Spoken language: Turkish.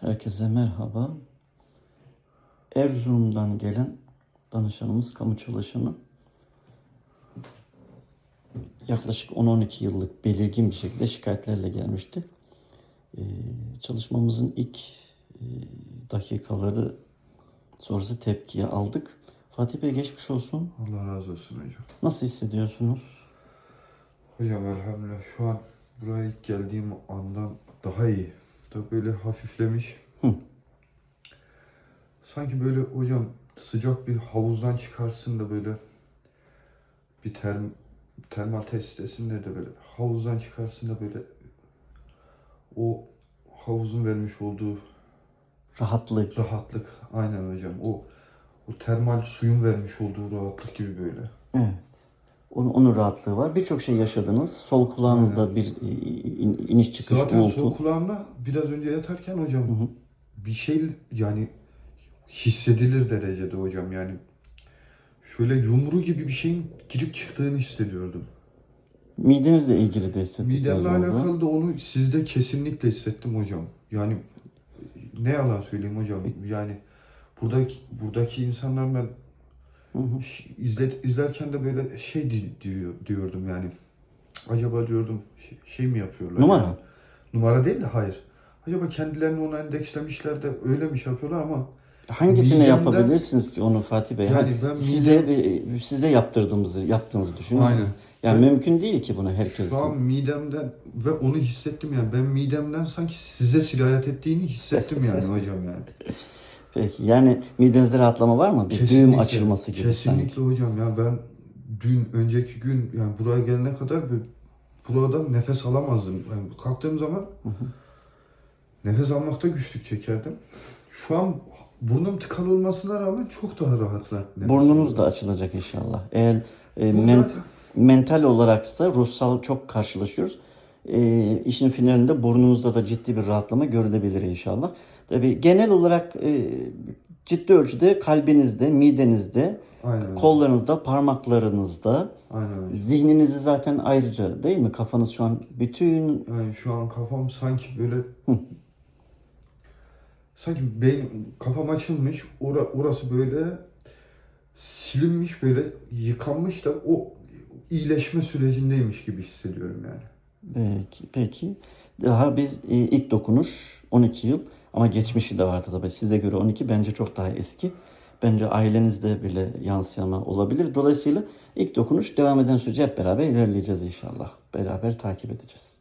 Herkese merhaba. Erzurum'dan gelen danışanımız kamu çalışanı. Yaklaşık 10-12 yıllık belirgin bir şekilde şikayetlerle gelmişti. Ee, çalışmamızın ilk e, dakikaları sonrası tepkiye aldık. Fatih Bey geçmiş olsun. Allah razı olsun hocam. Nasıl hissediyorsunuz? Hocam elhamdülillah şu an buraya ilk geldiğim andan daha iyi. Da böyle hafiflemiş. Hı. Sanki böyle hocam sıcak bir havuzdan çıkarsın da böyle bir term, termal tesisinde de böyle havuzdan çıkarsın da böyle o havuzun vermiş olduğu Rahatlık. rahatlık aynen hocam o o termal suyun vermiş olduğu rahatlık gibi böyle. Evet. Onun, onun rahatlığı var. Birçok şey yaşadınız. Sol kulağınızda bir e, in- iniş çıkış Zaten oldu. sol kulağımda biraz önce yatarken hocam Hı hı. bir şey yani hissedilir derecede hocam yani şöyle yumru gibi bir şeyin girip çıktığını hissediyordum. Midenizle ilgili de hissettikleriniz Midemle alakalı da onu sizde kesinlikle hissettim hocam. Yani ne yalan söyleyeyim hocam yani buradaki buradaki insanlar ben Hı hı. ş- izle, izlerken de böyle şey di- diyor, diyordum yani. Acaba diyordum şey, şey mi yapıyorlar? Numara. yani? Numara değil de hayır. Acaba kendilerini ona endekslemişler de öyle mi şey yapıyorlar ama Hangisini Midemden- yapabilirsiniz ki onu Fatih Bey? Yani ben size e, size yaptırdığımızı yaptığınızı düşünün. Aynen. Yani mümkün değil ki bunu herkesin. şu an midemden ve onu hissettim yani. Ben midemden sanki size sirayet ettiğini hissettim yani hocam yani. Peki yani midenizde rahatlama var mı? Bir düğüm açılması gibi Kesinlikle sanki. hocam ya ben dün önceki gün yani buraya gelene kadar bir buradan nefes alamazdım. Yani kalktığım zaman nefes almakta güçlük çekerdim. Şu an burnum tıkalı olmasına rağmen çok daha rahat Burnunuz alıyorum. da açılacak inşallah. Eğer e, men- zaten- mental olaraksa ruhsal çok karşılaşıyoruz. E, işin finalinde burnunuzda da ciddi bir rahatlama görülebilir inşallah. Tabii genel olarak e, ciddi ölçüde kalbinizde, midenizde, Aynen. kollarınızda, parmaklarınızda, Aynen. zihninizi zaten ayrıca değil mi? Kafanız şu an bütün Yani şu an kafam sanki böyle sanki beyin kafam açılmış ora, orası böyle silinmiş böyle yıkanmış da o iyileşme sürecindeymiş gibi hissediyorum yani. Peki, peki. Daha biz e, ilk dokunuş 12 yıl ama geçmişi de vardı tabii. Size göre 12 bence çok daha eski. Bence ailenizde bile yansıyama olabilir. Dolayısıyla ilk dokunuş devam eden sürece hep beraber ilerleyeceğiz inşallah. Beraber takip edeceğiz.